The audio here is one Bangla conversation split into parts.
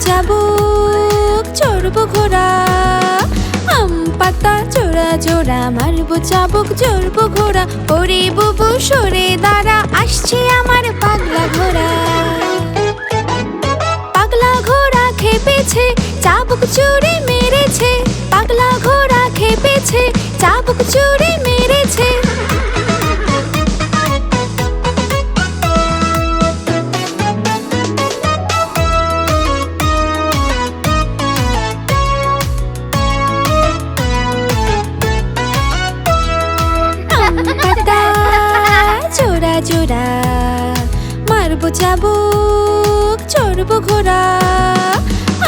চাবুক চড়বো ঘোড়া। আম পাতা জোড়া জোড়া, মারবো চাবুক চড়বো ঘোড়া। ওরে বুবু, সরে দাঁড়া, আসছে আমার পাগলা ঘোড়া। পাগলা ঘোড়া খেপেছে, চাবুক চুরে মেরেছে। পাগলা ঘোড়া খেপেছে, চাবুক চুরে পাতা জোড়া জোড়া, মারবো চাবুক চড়বো ঘোড়া।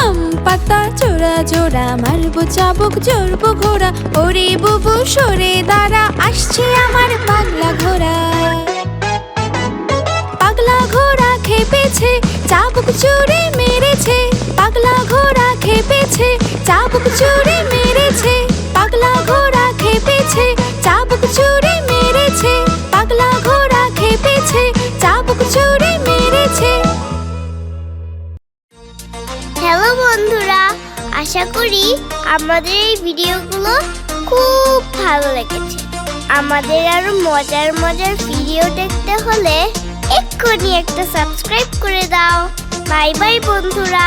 আম পাতা জোড়া জোড়া, মারবো চাবুক চড়বো ঘোড়া। ওরে বুবু, সরে দাঁড়া, আসছে আমার পাগলা ঘোড়া। পাগলা ঘোড়া খেপেছে, চাবুক চুরে মেরেছে। পাগলা ঘোড়া খেপেছে, চাবুক চুরে আশা করি আমাদের এই ভিডিওগুলো খুব ভালো লেগেছে। আমাদের আরও মজার মজার ভিডিও দেখতে হলে এক্ষুনি একটা সাবস্ক্রাইব করে দাও। বাই বাই বন্ধুরা।